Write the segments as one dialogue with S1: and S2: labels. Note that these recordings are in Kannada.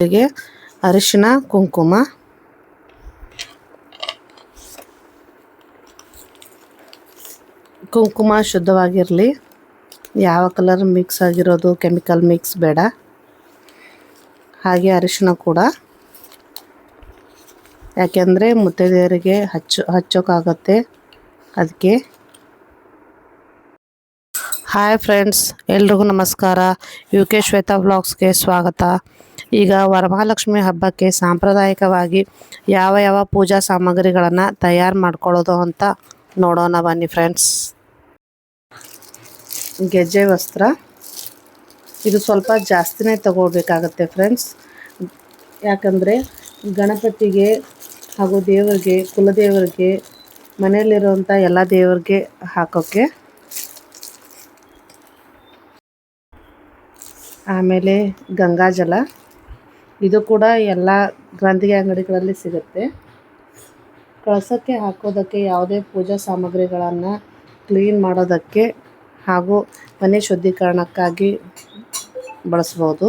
S1: ಜೊತೆಗೆ ಅರಿಶಿನ, ಕುಂಕುಮ. ಕುಂಕುಮ ಶುದ್ಧವಾಗಿರಲಿ. ಯಾವ ಕಲರ್ ಮಿಕ್ಸ್ ಆಗಿರೋದು ಕೆಮಿಕಲ್ ಮಿಕ್ಸ್ ಬೇಡ. ಹಾಗೆ ಅರಿಶಿನ ಕೂಡ. ಯಾಕೆಂದರೆ ಮುತ್ತೈದೆಯರಿಗೆ ಹಚ್ಚು ಹಚ್ಚೋಕ್ಕಾಗತ್ತೆ ಅದಕ್ಕೆ ಹಾಯ್ ಫ್ರೆಂಡ್ಸ್ ಎಲ್ರಿಗೂ ನಮಸ್ಕಾರ. ಯು ಕೆ ಶ್ವೇತಾ ವ್ಲಾಗ್ಸ್ಗೆ ಸ್ವಾಗತ. ಈಗ ವರಮಹಾಲಕ್ಷ್ಮಿ ಹಬ್ಬಕ್ಕೆ ಸಾಂಪ್ರದಾಯಿಕವಾಗಿ ಯಾವ ಯಾವ ಪೂಜಾ ಸಾಮಗ್ರಿಗಳನ್ನು ತಯಾರು ಮಾಡ್ಕೊಳ್ಳೋದು ಅಂತ ನೋಡೋಣ ಬನ್ನಿ ಫ್ರೆಂಡ್ಸ್ ಗೆಜ್ಜೆ ವಸ್ತ್ರ. ಇದು ಸ್ವಲ್ಪ ಜಾಸ್ತಿನೇ ತಗೊಳ್ಬೇಕಾಗತ್ತೆ ಫ್ರೆಂಡ್ಸ್ ಯಾಕಂದರೆ ಗಣಪತಿಗೆ ಹಾಗೂ ದೇವರಿಗೆ, ಕುಲದೇವರಿಗೆ ಮನೆಯಲ್ಲಿರುವಂಥ ಎಲ್ಲ ದೇವರಿಗೆ ಹಾಕೋಕ್ಕೆ ಆಮೇಲೆ ಗಂಗಾಜಲ ಇದು ಕೂಡ ಎಲ್ಲ ಗ್ರಂಥಿಗೆ ಅಂಗಡಿಗಳಲ್ಲಿ ಸಿಗುತ್ತೆ. ಕಳಸಕ್ಕೆ ಹಾಕೋದಕ್ಕೆ ಯಾವುದೇ ಪೂಜಾ ಸಾಮಗ್ರಿಗಳನ್ನು ಕ್ಲೀನ್ ಮಾಡೋದಕ್ಕೆ ಹಾಗೂ ಮನೆ ಶುದ್ಧೀಕರಣಕ್ಕಾಗಿ ಬಳಸ್ಬೋದು.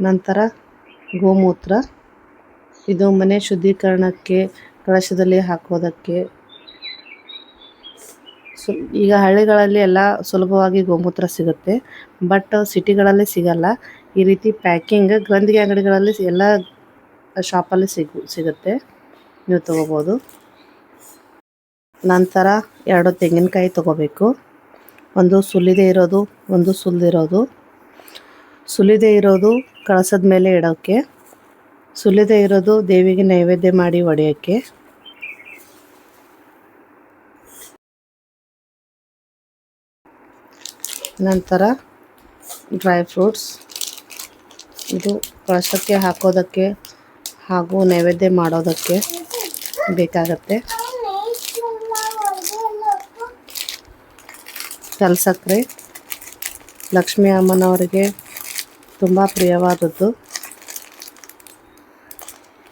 S1: ನಂತರ ಗೋಮೂತ್ರ. ಇದು ಮನೆ ಶುದ್ಧೀಕರಣಕ್ಕೆ ಕಳಶದಲ್ಲಿ ಹಾಕೋದಕ್ಕೆ ಈಗ ಹಳ್ಳಿಗಳಲ್ಲಿ ಎಲ್ಲ ಸುಲಭವಾಗಿ ಗೋಮೂತ್ರ ಸಿಗುತ್ತೆ. ಬಟ್ ಸಿಟಿಗಳಲ್ಲಿ ಸಿಗಲ್ಲ. ಈ ರೀತಿ ಪ್ಯಾಕಿಂಗ್ ಗ್ರಂಥಿಗೆ ಅಂಗಡಿಗಳಲ್ಲಿ ಎಲ್ಲ ಶಾಪಲ್ಲಿ ಸಿಗು, ಸಿಗುತ್ತೆ. ನೀವು ತೊಗೋಬೋದು. ನಂತರ ಎರಡು ತೆಂಗಿನಕಾಯಿ ತೊಗೋಬೇಕು. ಒಂದು ಸುಲಿದೇ ಇರೋದು, ಒಂದು ಸುಲಿದಿರೋದು. ಸುಲಿದೇ ಇರೋದು ಕಳಸದ ಮೇಲೆ ಇಡೋಕ್ಕೆ ಸುಲಿದೇ ಇರೋದು ದೇವಿಗೆ ನೈವೇದ್ಯ ಮಾಡಿ ಒಡೆಯೋಕ್ಕೆ ನಂತರ ಡ್ರೈ ಫ್ರೂಟ್ಸ್. ಇದು ಕಳಶಕ್ಕೆ ಹಾಕೋದಕ್ಕೆ ಹಾಗೂ ನೈವೇದ್ಯ ಮಾಡೋದಕ್ಕೆ ಬೇಕಾಗತ್ತೆ. ಕಲ್ಸಕ್ಕರೆ ಲಕ್ಷ್ಮೀ ಅಮ್ಮನವರಿಗೆ ತುಂಬ ಪ್ರಿಯವಾದದ್ದು.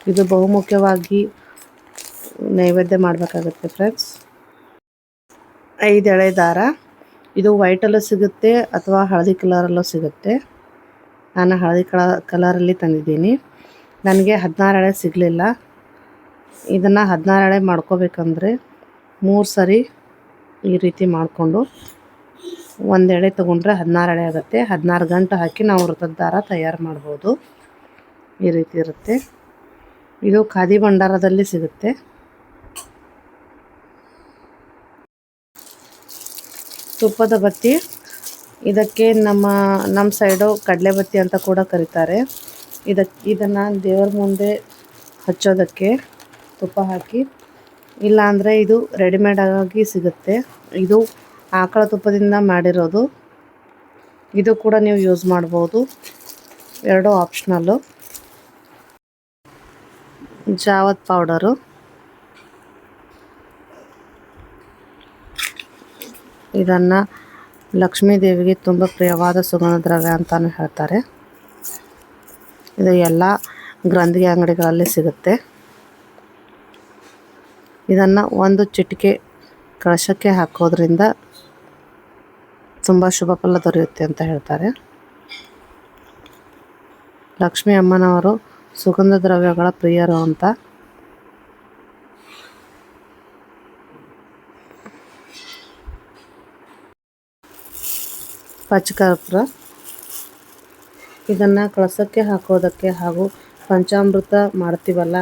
S1: ಇದು ಬಹುಮುಖ್ಯವಾಗಿ ನೈವೇದ್ಯ ಮಾಡಬೇಕಾಗತ್ತೆ ಫ್ರೆಂಡ್ಸ್ ಐದು ದಾರ. ಇದು ವೈಟಲ್ಲೂ ಸಿಗುತ್ತೆ ಅಥವಾ ಹಳದಿ ಕಲರಲ್ಲೂ ಸಿಗುತ್ತೆ. ನಾನು ಹಳದಿ ಕಲ ಕಲರಲ್ಲಿ ತಂದಿದ್ದೀನಿ. ನನಗೆ ಹದಿನಾರು ಎಳೆ ಸಿಗಲಿಲ್ಲ. ಇದನ್ನು ಹದಿನಾರು ಎಳೆ ಮಾಡ್ಕೋಬೇಕಂದ್ರೆ ಮೂರು ಸರಿ ಈ ರೀತಿ ಮಾಡಿಕೊಂಡು ಒಂದು ಎಳೆ ತೊಗೊಂಡ್ರೆ ಹದಿನಾರು ಎಳೆ ಆಗುತ್ತೆ. ಹದಿನಾರು ಗಂಟೆ ಹಾಕಿ ನಾವು ವೃತ್ತದ ದಾರ ತಯಾರು ಮಾಡ್ಬೋದು. ಈ ರೀತಿ ಇರುತ್ತೆ. ಇದು ಖಾದಿ ಭಂಡಾರದಲ್ಲಿ ಸಿಗುತ್ತೆ. ತುಪ್ಪದ ಬತ್ತಿ. ಇದಕ್ಕೆ ನಮ್ಮ ನಮ್ಮ ಸೈಡು ಕಡಲೆ ಬತ್ತಿ ಅಂತ ಕೂಡ ಕರೀತಾರೆ. ಇದಕ್ಕೆ ಇದನ್ನು ದೇವರ ಮುಂದೆ ಹಚ್ಚೋದಕ್ಕೆ ತುಪ್ಪ ಹಾಕಿ. ಇಲ್ಲಾಂದರೆ ಇದು ರೆಡಿಮೇಡ್ ಆಗಿ ಸಿಗುತ್ತೆ. ಇದು ಆಕಳ ತುಪ್ಪದಿಂದ ಮಾಡಿರೋದು. ಇದು ಕೂಡ ನೀವು ಯೂಸ್ ಮಾಡ್ಬೋದು. ಎರಡು ಆಪ್ಷನಲ್ಲು. ಜಾವತ್ ಪೌಡರು. ಇದನ್ನು ಲಕ್ಷ್ಮೀ ದೇವಿಗೆ ತುಂಬ ಪ್ರಿಯವಾದ ಸುಗಂಧ ದ್ರವ್ಯ ಅಂತಲೂ ಹೇಳ್ತಾರೆ. ಇದು ಎಲ್ಲ ಗ್ರಂಥಿಗೆ ಅಂಗಡಿಗಳಲ್ಲಿ ಸಿಗುತ್ತೆ. ಇದನ್ನು ಒಂದು ಚಿಟಿಕೆ ಕಳಶಕ್ಕೆ ಹಾಕೋದ್ರಿಂದ ತುಂಬ ಶುಭ ಫಲ ದೊರೆಯುತ್ತೆ ಅಂತ ಹೇಳ್ತಾರೆ. ಲಕ್ಷ್ಮೀ ಅಮ್ಮನವರು ಸುಗಂಧ ದ್ರವ್ಯಗಳ ಪ್ರಿಯರು ಅಂತ ಪಚ್ಚಕರ್ಪೂರ ಇದನ್ನು ಕಳಸಕ್ಕೆ ಹಾಕೋದಕ್ಕೆ ಹಾಗೂ ಪಂಚಾಮೃತ ಮಾಡ್ತೀವಲ್ಲ,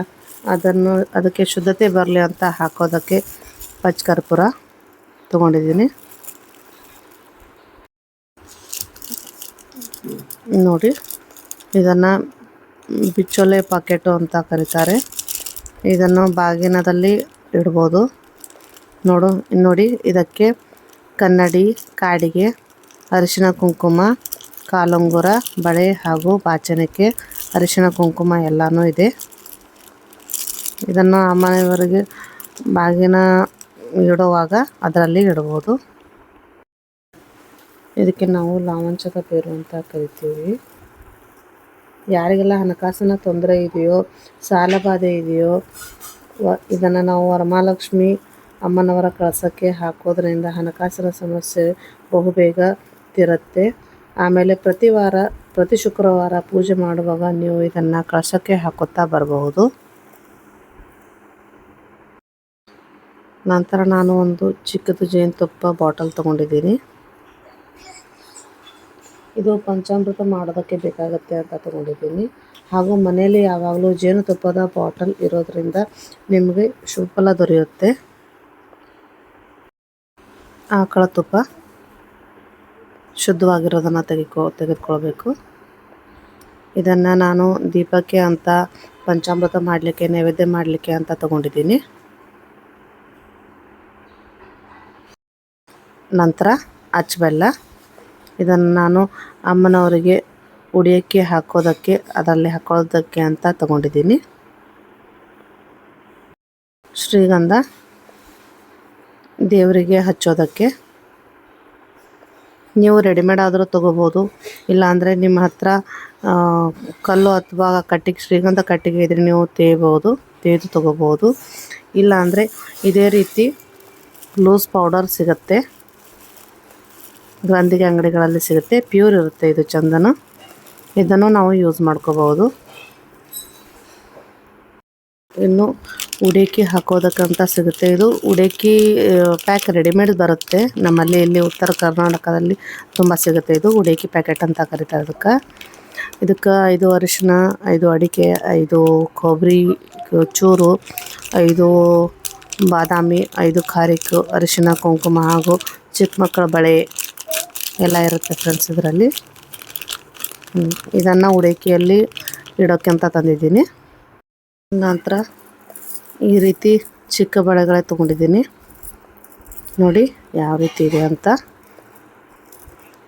S1: ಅದನ್ನು ಅದಕ್ಕೆ ಶುದ್ಧತೆ ಬರಲಿ ಅಂತ ಹಾಕೋದಕ್ಕೆ ಪಚ್ಚಕರ್ಪೂರ ತೊಗೊಂಡಿದ್ದೀನಿ. ನೋಡಿ, ಇದನ್ನು ಬಿಚ್ಚೊಲೆ ಪಾಕೆಟು ಅಂತ ಕರೀತಾರೆ. ಇದನ್ನು ಬಾಗಿನದಲ್ಲಿ ಇಡ್ಬೋದು. ನೋಡು, ನೋಡಿ, ಇದಕ್ಕೆ ಕನ್ನಡಿ, ಕಾಡಿಗೆ ಅರಿಶಿನ ಕುಂಕುಮ, ಕಾಲುಂಗುರ, ಬಳೆ ಹಾಗೂ ಪಾಚನಕ್ಕೆ ಅರಿಶಿನ ಕುಂಕುಮ ಎಲ್ಲನೂ ಇದೆ. ಇದನ್ನು ಅಮ್ಮನವರಿಗೆ ಬಾಗಿನ ಇಡುವಾಗ ಅದರಲ್ಲಿ ಇಡ್ಬೋದು ಇದಕ್ಕೆ ನಾವು ಲಾವಂಚಕ ಬೇರು ಅಂತ ಕರಿತೀವಿ. ಯಾರಿಗೆಲ್ಲ ಹಣಕಾಸಿನ ತೊಂದರೆ ಇದೆಯೋ, ಸಾಲ ಬಾಧೆ ಇದೆಯೋ ಇದನ್ನು ನಾವು ವರಮಹಾಲಕ್ಷ್ಮಿ ಅಮ್ಮನವರ ಕಳಸಕ್ಕೆ ಹಾಕೋದ್ರಿಂದ ಹಣಕಾಸಿನ ಸಮಸ್ಯೆ ಬಹುಬೇಗ ತಿರುತ್ತೆ ಆಮೇಲೆ ಪ್ರತಿ ವಾರ, ಪ್ರತಿ ಶುಕ್ರವಾರ ಪೂಜೆ ಮಾಡುವಾಗ ನೀವು ಇದನ್ನು ಕಳಶಕ್ಕೆ ಹಾಕುತ್ತಾ ಬರಬಹುದು. ನಂತರ ನಾನು ಒಂದು ಚಿಕ್ಕದು ಜೇನುತುಪ್ಪ ಬಾಟಲ್ ತೊಗೊಂಡಿದ್ದೀನಿ. ಇದು ಪಂಚಾಮೃತ ಮಾಡೋದಕ್ಕೆ ಬೇಕಾಗುತ್ತೆ ಅಂತ ತೊಗೊಂಡಿದ್ದೀನಿ. ಹಾಗೂ ಮನೆಯಲ್ಲಿ ಯಾವಾಗಲೂ ಜೇನುತುಪ್ಪದ ಬಾಟಲ್ ಇರೋದ್ರಿಂದ ನಿಮಗೆ ಶುಭಫಲ ದೊರೆಯುತ್ತೆ. ಆಕಳ ತುಪ್ಪ. ಶುದ್ಧವಾಗಿರೋದನ್ನು ತೆಗೆಕೊ, ತೆಗೆದುಕೊಳ್ಬೇಕು. ಇದನ್ನು ನಾನು ದೀಪಕ್ಕೆ ಅಂತ, ಪಂಚಾಮೃತ ಮಾಡಲಿಕ್ಕೆ, ನೈವೇದ್ಯ ಮಾಡಲಿಕ್ಕೆ ಅಂತ ತಗೊಂಡಿದ್ದೀನಿ. ನಂತರ ಅಚ್ಚಬೆಲ್ಲ ಇದನ್ನು ನಾನು ಅಮ್ಮನವರಿಗೆ ಉಡಿಯೋಕ್ಕೆ ಹಾಕೋದಕ್ಕೆ, ಅದರಲ್ಲಿ ಹಾಕೋದಕ್ಕೆ ಅಂತ ತಗೊಂಡಿದ್ದೀನಿ. ಶ್ರೀಗಂಧ ದೇವರಿಗೆ ಹಚ್ಚೋದಕ್ಕೆ. ನೀವು ರೆಡಿಮೇಡ್ ಆದರೂ ತೊಗೋಬೋದು. ಇಲ್ಲಾಂದರೆ ನಿಮ್ಮ ಹತ್ರ ಕಲ್ಲು ಅಥವಾ ಕಟ್ಟಿಗೆ, ಶ್ರೀಗಂಧ ಕಟ್ಟಿಗೆ ಇದ್ರೆ ನೀವು ತೇಯಬೋದು ತೇದು ತೊಗೋಬೋದು. ಇಲ್ಲಾಂದರೆ ಇದೇ ರೀತಿ ಲೂಸ್ ಪೌಡರ್ ಸಿಗುತ್ತೆ. ಗಂಧಿಗೆ ಅಂಗಡಿಗಳಲ್ಲಿ ಸಿಗುತ್ತೆ. ಪ್ಯೂರ್ ಇರುತ್ತೆ ಇದು ಚಂದನ. ಇದನ್ನು ನಾವು ಯೂಸ್ ಮಾಡ್ಕೋಬೋದು ಇನ್ನು ಉಡೇಕಿ ಹಾಕೋದಕ್ಕಂತ ಸಿಗುತ್ತೆ. ಇದು ಉಡೇಕಿ ಪ್ಯಾಕ್ ರೆಡಿಮೇಡ್ ಬರುತ್ತೆ. ನಮ್ಮಲ್ಲಿ ಇಲ್ಲಿ ಉತ್ತರ ಕರ್ನಾಟಕದಲ್ಲಿ ತುಂಬ ಸಿಗುತ್ತೆ ಇದು ಉಡೇಕಿ ಪ್ಯಾಕೆಟ್ ಅಂತ ಕರೀತಾರೆ ಅದಕ್ಕೆ ಇದಕ್ಕೆ ಐದು ಅರಿಶಿನ ಐದು ಅಡಿಕೆ, ಐದು ಕೊಬ್ಬರಿ, ಚೂರು, ಐದು ಬಾದಾಮಿ, ಐದು ಖಾರಿಕು ಅರಿಶಿನ ಕುಂಕುಮ ಹಾಗೂ ಚಿಕ್ಕ ಮಕ್ಕಳ ಬಳೆ ಎಲ್ಲ ಇರುತ್ತೆ ಫ್ರೆಂಡ್ಸ್ ಇದರಲ್ಲಿ. ಇದನ್ನು ಉಡೇಕಿಯಲ್ಲಿ ಇಡೋಕ್ಕೆ ಅಂತ ತಂದಿದ್ದೀನಿ. ನಂತರ ಈ ರೀತಿ ಚಿಕ್ಕ ಬಳೆಗಳೇ ತೊಗೊಂಡಿದ್ದೀನಿ. ನೋಡಿ ಯಾವ ರೀತಿ ಇದೆ ಅಂತ.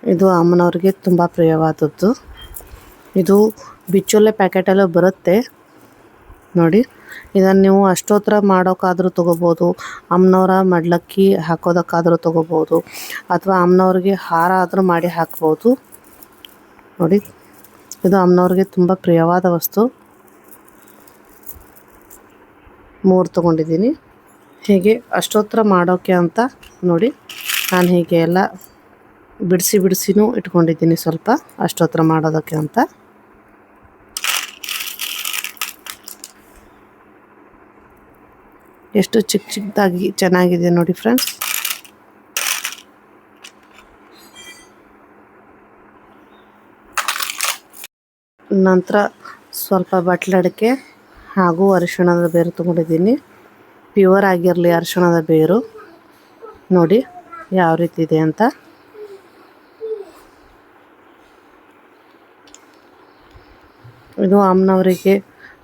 S1: ಇದು ಅಮ್ಮನವ್ರಿಗೆ ತುಂಬ ಪ್ರಿಯವಾದದ್ದು. ಇದು ಬಿಚ್ಚೊಲ್ಲೆ ಪ್ಯಾಕೆಟಲ್ಲೂ ಬರುತ್ತೆ. ನೋಡಿ, ಇದನ್ನು ನೀವು ಅಷ್ಟೋತ್ತರ ಮಾಡೋಕ್ಕಾದರೂ ತೊಗೋಬೋದು, ಅಮ್ಮನವರ ಮಡ್ಲಕ್ಕಿ ಹಾಕೋದಕ್ಕಾದರೂ ತೊಗೋಬೋದು, ಅಥವಾ ಅಮ್ಮನವ್ರಿಗೆ ಹಾರ ಆದರೂ ಮಾಡಿ ಹಾಕ್ಬೋದು. ನೋಡಿ, ಇದು ಅಮ್ಮನವ್ರಿಗೆ ತುಂಬ ಪ್ರಿಯವಾದ ವಸ್ತು. ಮೂರು ತೊಗೊಂಡಿದ್ದೀನಿ. ಹೀಗೆ ಅಷ್ಟೋತ್ತರ ಮಾಡೋಕ್ಕೆ ಅಂತ ನೋಡಿ, ನಾನು ಹೀಗೆ ಎಲ್ಲ ಬಿಡಿಸಿ ಬಿಡಿಸಿನೂ ಇಟ್ಕೊಂಡಿದ್ದೀನಿ ಸ್ವಲ್ಪ ಅಷ್ಟೋತ್ತರ ಮಾಡೋದಕ್ಕೆ ಅಂತ. ಎಷ್ಟು ಚಿಕ್ಕ ಚಿಕ್ಕದಾಗಿ ಚೆನ್ನಾಗಿದೆ ನೋಡಿ ಫ್ರೆಂಡ್ಸ್. ನಂತರ ಸ್ವಲ್ಪ ಬಟ್ಲಡಿಕೆ ಹಾಗೂ ಅರಿಶಿಣದ ಬೇರು ತೊಗೊಂಡಿದ್ದೀನಿ. ಪ್ಯೂರ್ ಆಗಿರಲಿ ಅರಿಶಿಣದ ಬೇರು. ನೋಡಿ ಯಾವ ರೀತಿ ಇದೆ ಅಂತ. ಇದು ಅಮ್ಮನವರಿಗೆ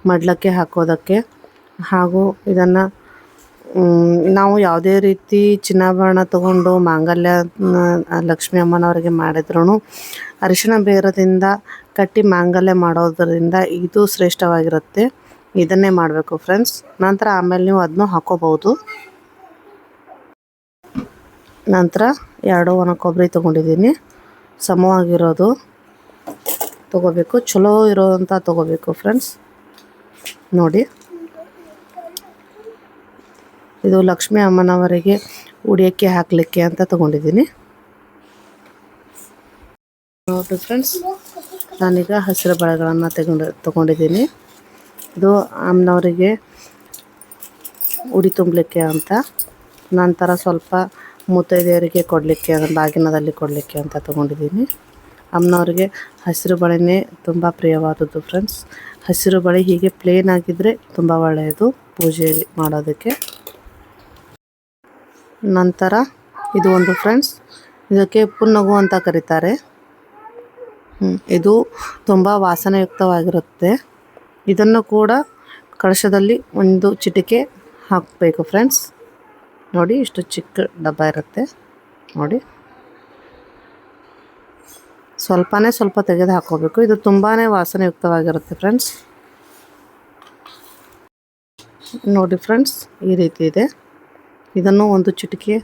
S1: ಮಡ್ಲಕ್ಕೆ ಹಾಕೋದಕ್ಕೆ ಹಾಗೂ ಇದನ್ನು ನಾವು ಯಾವುದೇ ರೀತಿ ಚಿನ್ನಾಭರಣ ತಗೊಂಡು ಮಾಂಗಲ್ಯ ಲಕ್ಷ್ಮೀ ಅಮ್ಮನವರಿಗೆ ಮಾಡಿದ್ರು ಅರಿಶಿಣ ಬೇರದಿಂದ ಕಟ್ಟಿ ಮಾಂಗಲ್ಯ ಮಾಡೋದರಿಂದ ಇದು ಶ್ರೇಷ್ಠವಾಗಿರುತ್ತೆ. ಇದನ್ನೇ ಮಾಡಬೇಕು ಫ್ರೆಂಡ್ಸ್ ನಂತರ ಆಮೇಲೆ ನೀವು ಅದನ್ನು ಹಾಕೋಬಹುದು. ನಂತರ ಎರಡು ಒಣ ಕೊಬ್ಬರಿ ತೊಗೊಂಡಿದ್ದೀನಿ. ಸಮವಾಗಿರೋದು ತೊಗೋಬೇಕು. ಚಲೋ ಇರೋವಂಥ ತೊಗೋಬೇಕು ಫ್ರೆಂಡ್ಸ್ ನೋಡಿ. ಇದು ಲಕ್ಷ್ಮೀ ಅಮ್ಮನವರಿಗೆ ಉಡಿಯೋಕ್ಕೆ ಹಾಕಲಿಕ್ಕೆ ಅಂತ ತೊಗೊಂಡಿದ್ದೀನಿ. ನೋಡಿ ಫ್ರೆಂಡ್ಸ್ ನಾನೀಗ ಹಸಿರು ಬಳೆಗಳನ್ನು ತೆಗೊಂಡು, ತೊಗೊಂಡಿದ್ದೀನಿ. ಇದು ಅಮ್ಮನವರಿಗೆ ಉಡಿ ತುಂಬಲಿಕ್ಕೆ ಅಂತ. ನಂತರ ಸ್ವಲ್ಪ ಮುತ್ತೈದೆಯರಿಗೆ ಕೊಡಲಿಕ್ಕೆ ಬಾಗಿನದಲ್ಲಿ ಕೊಡಲಿಕ್ಕೆ ಅಂತ ತೊಗೊಂಡಿದ್ದೀನಿ. ಅಮ್ಮನವ್ರಿಗೆ ಹಸಿರು ಬಳೆನೇ ತುಂಬ ಪ್ರಿಯವಾದದ್ದು ಫ್ರೆಂಡ್ಸ್ ಹಸಿರು ಬಳೆ ಹೀಗೆ ಪ್ಲೇನ್ ಆಗಿದ್ದರೆ ತುಂಬ ಒಳ್ಳೆಯದು ಪೂಜೆ ಮಾಡೋದಕ್ಕೆ. ನಂತರ ಇದು ಒಂದು ಫ್ರೆಂಡ್ಸ್ ಇದಕ್ಕೆ ಪುನ್ನಗು ಅಂತ ಕರೀತಾರೆ. ಇದು ತುಂಬ ವಾಸನೆಯುಕ್ತವಾಗಿರುತ್ತೆ. ಇದನ್ನು ಕೂಡ ಕಳಶದಲ್ಲಿ ಒಂದು ಚಿಟಿಕೆ ಹಾಕಬೇಕು ಫ್ರೆಂಡ್ಸ್ ನೋಡಿ, ಇಷ್ಟು ಚಿಕ್ಕ ಡಬ್ಬ ಇರುತ್ತೆ. ನೋಡಿ. ಸ್ವಲ್ಪನೇ ಸ್ವಲ್ಪ ತೆಗೆದು ಹಾಕೋಬೇಕು ಇದು ತುಂಬಾ ವಾಸನೆಯುಕ್ತವಾಗಿರುತ್ತೆ ಫ್ರೆಂಡ್ಸ್ ನೋಡಿ ಫ್ರೆಂಡ್ಸ್ ಈ ರೀತಿ ಇದೆ. ಇದನ್ನು ಒಂದು ಚಿಟಿಕೆ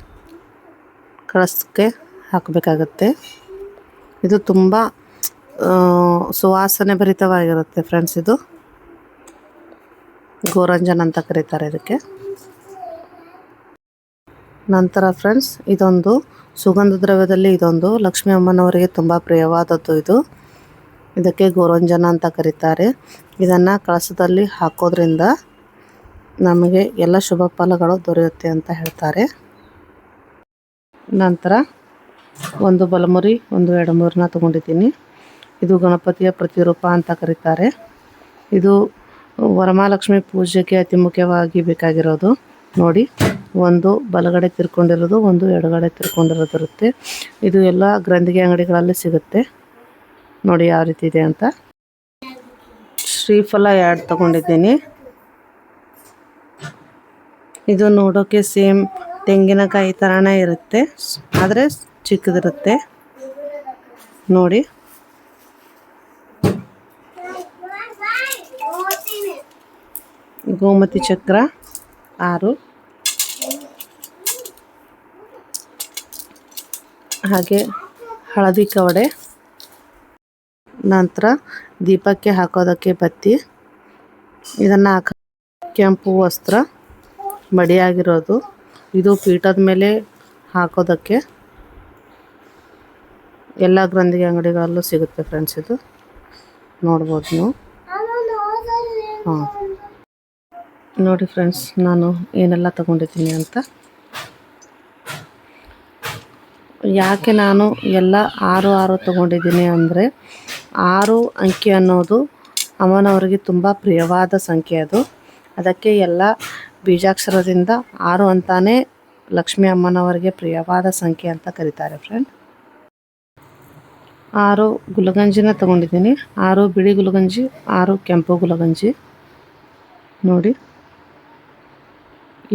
S1: ಕಳಸಕ್ಕೆ ಹಾಕಬೇಕಾಗತ್ತೆ. ಇದು ತುಂಬ ಸುವಾಸನೆ ಭರಿತವಾಗಿರುತ್ತೆ ಫ್ರೆಂಡ್ಸ್ ಇದು. ಗೋರಂಜನ್ ಅಂತ ಕರೀತಾರೆ ಇದಕ್ಕೆ. ನಂತರ ಫ್ರೆಂಡ್ಸ್, ಇದೊಂದು ಸುಗಂಧ ದ್ರವ್ಯದಲ್ಲಿ ಇದೊಂದು ಲಕ್ಷ್ಮೀ ಅಮ್ಮನವರಿಗೆ ತುಂಬ ಪ್ರಿಯವಾದದ್ದು ಇದು. ಇದಕ್ಕೆ ಗೋರಂಜನ ಅಂತ ಕರೀತಾರೆ. ಇದನ್ನು ಕಳಸದಲ್ಲಿ ಹಾಕೋದ್ರಿಂದ ನಮಗೆ ಎಲ್ಲ ಶುಭ ಫಲಗಳು ದೊರೆಯುತ್ತೆ ಅಂತ ಹೇಳ್ತಾರೆ. ನಂತರ ಒಂದು ಬಲಮುರಿ, ಒಂದು ಎಡಮುರಿನ ತೊಗೊಂಡಿದ್ದೀನಿ. ಇದು ಗಣಪತಿಯ ಪ್ರತಿರೂಪ ಅಂತ ಕರೀತಾರೆ. ಇದು ವರಮಹಾಲಕ್ಷ್ಮಿ ಪೂಜೆಗೆ ಅತಿ ಮುಖ್ಯವಾಗಿ ಬೇಕಾಗಿರೋದು ನೋಡಿ, ಒಂದು ಬಲಗಡೆ ತಿರ್ಕೊಂಡಿರೋದು, ಒಂದು ಎಡಗಡೆ ತಿರ್ಕೊಂಡಿರೋದು ಇರುತ್ತೆ. ಇದು ಎಲ್ಲ ಗ್ರಂಥಿಗೆ ಅಂಗಡಿಗಳಲ್ಲಿ ಸಿಗುತ್ತೆ. ನೋಡಿ ಯಾವ ರೀತಿ ಇದೆ ಅಂತ. ಶ್ರೀಫಲ ಎರಡು ತಗೊಂಡಿದ್ದೀನಿ. ಇದು ನೋಡೋಕ್ಕೆ ಸೇಮ್ ತೆಂಗಿನಕಾಯಿ ಥರನೇ ಇರುತ್ತೆ, ಆದರೆ ಚಿಕ್ಕದಿರುತ್ತೆ. ನೋಡಿ. ಗೋಮತಿ ಚಕ್ರ, ಆರು. ಹಾಗೆ ಹಳದಿ ಕವಡೆ. ನಂತರ ದೀಪಕ್ಕೆ ಹಾಕೋದಕ್ಕೆ ಬತ್ತಿ. ಇದನ್ನು ಹಾಕ ಕೆಂಪು ವಸ್ತ್ರ, ಮಡಿಯಾಗಿರೋದು. ಇದು ಪೀಠದ ಮೇಲೆ ಹಾಕೋದಕ್ಕೆ ಎಲ್ಲ ಗ್ರಂಥಿಗೆ ಅಂಗಡಿಗಳಲ್ಲೂ ಸಿಗುತ್ತೆ ಫ್ರೆಂಡ್ಸ್ ಇದು. ನೋಡ್ಬೋದು ನೀವು. ಹಾಂ ನೋಡಿ ಫ್ರೆಂಡ್ಸ್ ನಾನು ಏನೆಲ್ಲ ತಗೊಂಡಿದ್ದೀನಿ ಅಂತ. ಯಾಕೆ ನಾನು ಎಲ್ಲ ಆರು ಆರು ತಗೊಂಡಿದ್ದೀನಿ ಅಂದರೆ, ಆರು ಅಂಕಿ ಅನ್ನೋದು ಅಮ್ಮನವರಿಗೆ ತುಂಬ ಪ್ರಿಯವಾದ ಸಂಖ್ಯೆ ಅದು. ಅದಕ್ಕೆ ಎಲ್ಲ ಬೀಜಾಕ್ಷರದಿಂದ ಆರು ಅಂತಾನೆ ಲಕ್ಷ್ಮೀ ಅಮ್ಮನವರಿಗೆ ಪ್ರಿಯವಾದ ಸಂಖ್ಯೆ ಅಂತ ಕರೀತಾರೆ ಫ್ರೆಂಡ್ ಆರು ಗುಲಗಂಜಿನ ತಗೊಂಡಿದ್ದೀನಿ. ಆರು ಬಿಳಿ ಗುಲಗಂಜಿ, ಆರು ಕೆಂಪು ಗುಲಗಂಜಿ. ನೋಡಿ.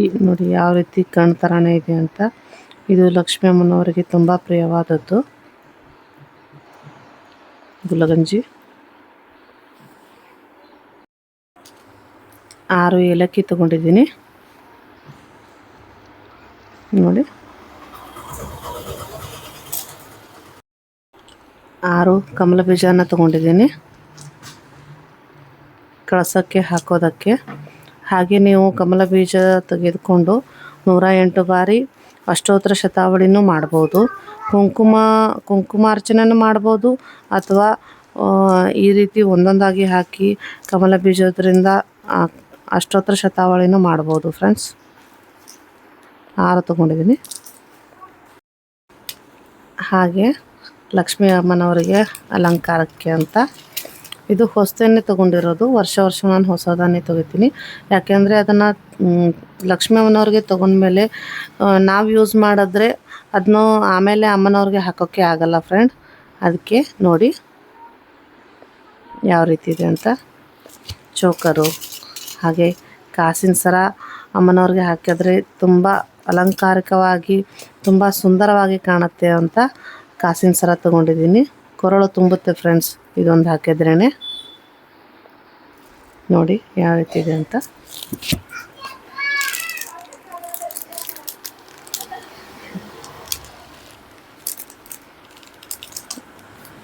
S1: ನೋಡಿ ಯಾವ ರೀತಿ ಕಣ್ ಇದೆ ಅಂತ. ಇದು ಲಕ್ಷ್ಮೀ ಅಮ್ಮನವರಿಗೆ ತುಂಬ ಪ್ರಿಯವಾದದ್ದು. ಗುಲಗಂಜಿ ಆರು ಏಲಕ್ಕಿ ತಗೊಂಡಿದ್ದೀನಿ. ನೋಡಿ. ಆರು ಕಮಲ ಬೀಜನ ತಗೊಂಡಿದ್ದೀನಿ. ಕಳಸಕ್ಕೆ ಹಾಕೋದಕ್ಕೆ. ಹಾಗೆ ನೀವು ಕಮಲ ಬೀಜ ತೆಗೆದುಕೊಂಡು ನೂರ ಎಂಟು ಬಾರಿ ಅಷ್ಟೋತ್ತರ ಶತಾವಳಿನೂ ಮಾಡ್ಬೋದು. ಕುಂಕುಮ, ಕುಂಕುಮಾರ್ಚನೆನೂ ಮಾಡ್ಬೋದು ಅಥವಾ ಈ ರೀತಿ ಒಂದೊಂದಾಗಿ ಹಾಕಿ ಕಮಲ ಬೀಜದ್ರಿಂದ ಅಷ್ಟೋತ್ತರ ಶತಾವಳಿನೂ ಮಾಡ್ಬೋದು ಫ್ರೆಂಡ್ಸ್ ಆರು ತೊಗೊಂಡಿದ್ದೀನಿ. ಹಾಗೆ ಲಕ್ಷ್ಮೀ ಅಮ್ಮನವರಿಗೆ ಅಲಂಕಾರಕ್ಕೆ ಅಂತ. ಇದು ಹೊಸದನ್ನೇ ತೊಗೊಂಡಿರೋದು. ವರ್ಷ ವರ್ಷ ನಾನು ಹೊಸದನ್ನೇ ತೊಗೋತೀನಿ. ಯಾಕೆಂದರೆ ಅದನ್ನು ಲಕ್ಷ್ಮೀ ಅಮ್ಮನವ್ರಿಗೆ ತೊಗೊಂಡ್ಮೇಲೆ ನಾವು ಯೂಸ್ ಮಾಡಿದ್ರೆ ಅದನ್ನು ಆಮೇಲೆ ಅಮ್ಮನವ್ರಿಗೆ ಹಾಕೋಕ್ಕೆ ಆಗಲ್ಲ ಫ್ರೆಂಡ್ ಅದಕ್ಕೆ ನೋಡಿ ಯಾವ ರೀತಿ ಇದೆ ಅಂತ. ಚೋಕರು, ಹಾಗೆ ಕಾಸಿನ ಸರ ಅಮ್ಮನವ್ರಿಗೆ ಹಾಕಿದ್ರೆ ತುಂಬ ಅಲಂಕಾರಿಕವಾಗಿ, ತುಂಬ ಸುಂದರವಾಗಿ ಕಾಣುತ್ತೆ ಅಂತ ಕಾಸಿನ ಸರ ತೊಗೊಂಡಿದ್ದೀನಿ. ಕೊರಳು ತುಂಬುತ್ತೆ ಫ್ರೆಂಡ್ಸ್ ಇದೊಂದು ಹಾಕಿದ್ರೇ ನೋಡಿ ಯಾವ ರೀತಿ ಇದೆ ಅಂತ.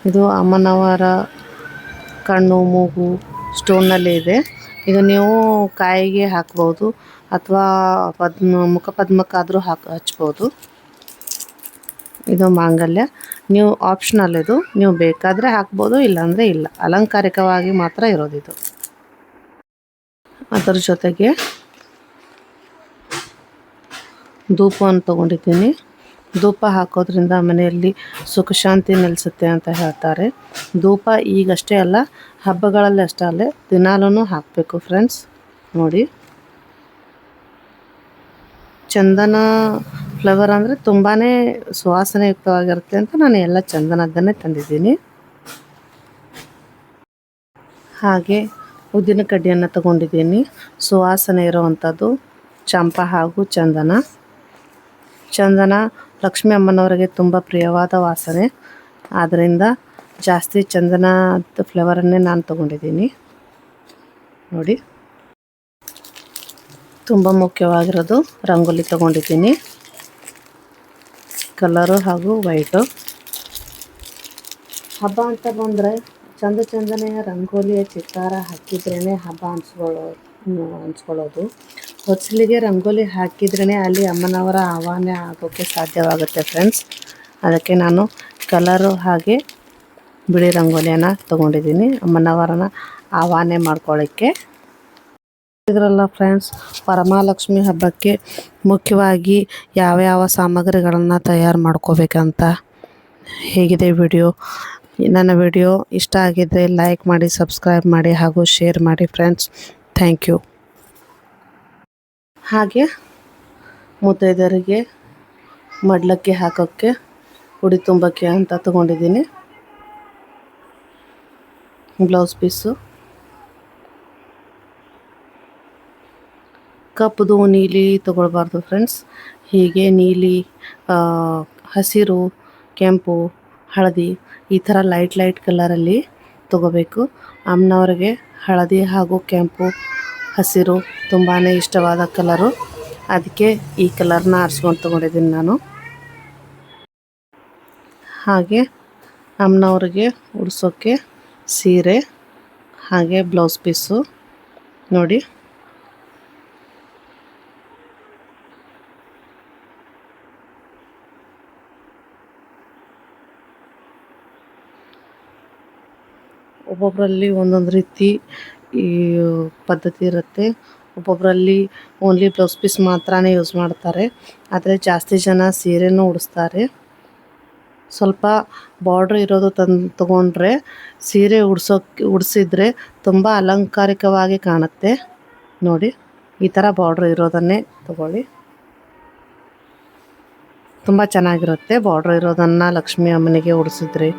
S1: ಇದು ಅಮ್ಮನವರ ಕಣ್ಣು, ಮೂಗು ಸ್ಟೋನ್ನಲ್ಲಿ ಇದೆ. ಇದು ನೀವು ಕಾಯಿಗೆ ಹಾಕ್ಬೋದು ಅಥವಾ ಪದ್ಮ ಮುಖಪದ್ಮಕ್ಕಾದರೂ ಹಾಕಿ ಹಚ್ಬೋದು. ಇದು ಮಾಂಗಲ್ಯ. ನೀವು ಆಪ್ಷನಲ್ ಇದು. ನೀವು ಬೇಕಾದರೆ ಹಾಕ್ಬೋದು, ಇಲ್ಲಾಂದರೆ ಇಲ್ಲ. ಅಲಂಕಾರಿಕವಾಗಿ ಮಾತ್ರ ಇರೋದಿದು. ಅದರ ಜೊತೆಗೆ ಧೂಪವನ್ನು ತೊಗೊಂಡಿದ್ದೀನಿ. ಧೂಪ ಹಾಕೋದ್ರಿಂದ ಮನೆಯಲ್ಲಿ ಸುಖ ಶಾಂತಿ ನೆಲೆಸುತ್ತೆ ಅಂತ ಹೇಳ್ತಾರೆ. ಧೂಪ ಈಗಷ್ಟೇ ಅಲ್ಲ, ಹಬ್ಬಗಳಲ್ಲಿ ಅಷ್ಟೇ ಅಲ್ಲೇ ದಿನಾಲೂ ಹಾಕಬೇಕು ಫ್ರೆಂಡ್ಸ್ ನೋಡಿ. ಚಂದನ ಫ್ಲವರ್ ಅಂದರೆ ತುಂಬಾ ಸುವಾಸನೆಯುಕ್ತವಾಗಿರುತ್ತೆ ಅಂತ ನಾನು ಎಲ್ಲ ಚಂದನದ್ದನ್ನೇ ತಂದಿದ್ದೀನಿ. ಹಾಗೆ ಉದ್ದಿನ ಕಡ್ಡಿಯನ್ನು ತಗೊಂಡಿದ್ದೀನಿ. ಸುವಾಸನೆ ಇರುವಂಥದ್ದು ಚಂಪ ಹಾಗೂ ಚಂದನ. ಚಂದನ ಲಕ್ಷ್ಮೀ ಅಮ್ಮನವರಿಗೆ ತುಂಬ ಪ್ರಿಯವಾದ ವಾಸನೆ. ಆದ್ದರಿಂದ ಜಾಸ್ತಿ ಚಂದನದ ಫ್ಲೇವರನ್ನೇ ನಾನು ತಗೊಂಡಿದ್ದೀನಿ. ನೋಡಿ. ತುಂಬ ಮುಖ್ಯವಾಗಿರೋದು ರಂಗೋಲಿ ತಗೊಂಡಿದ್ದೀನಿ. ಕಲರು ಹಾಗೂ ವೈಟು ಹಬ್ಬ ಅಂತ ಬಂದರೆ ಚಂದ ಚಂದನೆಯ ರಂಗೋಲಿಯ ಚಿತ್ತಾರ ಹಾಕಿದ್ರೇ ಹಬ್ಬ ಅನ್ಸ್ಕೊಳ್ಳೋ ಅನ್ಸ್ಕೊಳ್ಳೋದು. ಹೊಸಲಿಗೆ ರಂಗೋಲಿ ಹಾಕಿದ್ರೇ ಅಲ್ಲಿ ಅಮ್ಮನವರ ಆಹ್ವಾನ ಆಗೋಕ್ಕೆ ಸಾಧ್ಯವಾಗುತ್ತೆ ಫ್ರೆಂಡ್ಸ್ ಅದಕ್ಕೆ ನಾನು ಕಲರು ಹಾಗೆ ಬಿಳಿ ರಂಗೋಲಿಯನ್ನು ತಗೊಂಡಿದ್ದೀನಿ. ಅಮ್ಮನವರನ್ನ ಆಹ್ವಾನ ಮಾಡ್ಕೊಳ್ಳಿಕ್ಕೆ. ಇದ್ರಲ್ಲ ಫ್ರೆಂಡ್ಸ್ ವರಮಹಾಲಕ್ಷ್ಮಿ ಹಬ್ಬಕ್ಕೆ ಮುಖ್ಯವಾಗಿ ಯಾವ ಯಾವ ಸಾಮಗ್ರಿಗಳನ್ನು ತಯಾರು ಮಾಡ್ಕೋಬೇಕಂತ ಹೇಗಿದೆ ವಿಡಿಯೋ ನನ್ನ ವಿಡಿಯೋ ಇಷ್ಟ ಆಗಿದ್ದರೆ ಲೈಕ್ ಮಾಡಿ ಸಬ್ಸ್ಕ್ರೈಬ್ ಮಾಡಿ ಹಾಗೂ ಶೇರ್ ಮಾಡಿ ಫ್ರೆಂಡ್ಸ್ ಥ್ಯಾಂಕ್ ಯು ಹಾಗೆ ಮುತ್ತೈದರಿಗೆ ಮಡ್ಲಕ್ಕಿ ಹಾಕೋಕ್ಕೆ, ಉಡಿ ತುಂಬಕ್ಕೆ ಅಂತ ತಗೊಂಡಿದ್ದೀನಿ. Blouse piece. ಕಪ್ಪುದು ನೀಲಿ ತಗೊಳ್ಬಾರ್ದು ಫ್ರೆಂಡ್ಸ್ ಹೀಗೆ ನೀಲಿ ಹಸಿರು, ಕೆಂಪು, ಹಳದಿ ಈ ಥರ ಲೈಟ್ ಲೈಟ್ ಕಲರಲ್ಲಿ ತಗೋಬೇಕು. ಅಮ್ಮನವ್ರಿಗೆ ಹಳದಿ ಹಾಗೂ ಕೆಂಪು, ಹಸಿರು ತುಂಬಾ ಇಷ್ಟವಾದ ಕಲರು ಅದಕ್ಕೆ ಈ ಕಲರ್ನ ಆರಿಸ್ಕೊಂಡು ತೊಗೊಂಡಿದ್ದೀನಿ ನಾನು. ಹಾಗೆ ಅಮ್ಮನವ್ರಿಗೆ ಉಡ್ಸೋಕ್ಕೆ ಸೀರೆ, ಹಾಗೆ ಬ್ಲೌಸ್ ಪೀಸು ನೋಡಿ. ಒಬ್ಬೊಬ್ಬರಲ್ಲಿ ಒಂದೊಂದು ರೀತಿ ಈ ಪದ್ಧತಿ ಇರುತ್ತೆ. ಒಬ್ಬೊಬ್ಬರಲ್ಲಿ ಓನ್ಲಿ ಬ್ಲೌಸ್ ಪೀಸ್ ಮಾತ್ರನೇ ಯೂಸ್ ಮಾಡ್ತಾರೆ. ಆದರೆ ಜಾಸ್ತಿ ಜನ ಸೀರೆನೂ ಉಡಿಸ್ತಾರೆ. ಸ್ವಲ್ಪ ಬಾರ್ಡ್ರ್ ಇರೋದು ತಂದು ತೊಗೊಂಡ್ರೆ ಸೀರೆ ಉಡ್ಸೋಕ್ಕೆ ಉಡಿಸಿದ್ರೆ ತುಂಬ ಅಲಂಕಾರಿಕವಾಗಿ ಕಾಣುತ್ತೆ. ನೋಡಿ, ಈ ಥರ ಬಾರ್ಡ್ರ್ ಇರೋದನ್ನೇ ತಗೊಳ್ಳಿ. ತುಂಬ ಚೆನ್ನಾಗಿರುತ್ತೆ ಬಾರ್ಡ್ರ್ ಇರೋದನ್ನು ಲಕ್ಷ್ಮೀ ಅಮ್ಮನಿಗೆ ಉಡಿಸಿದ್ರೆ.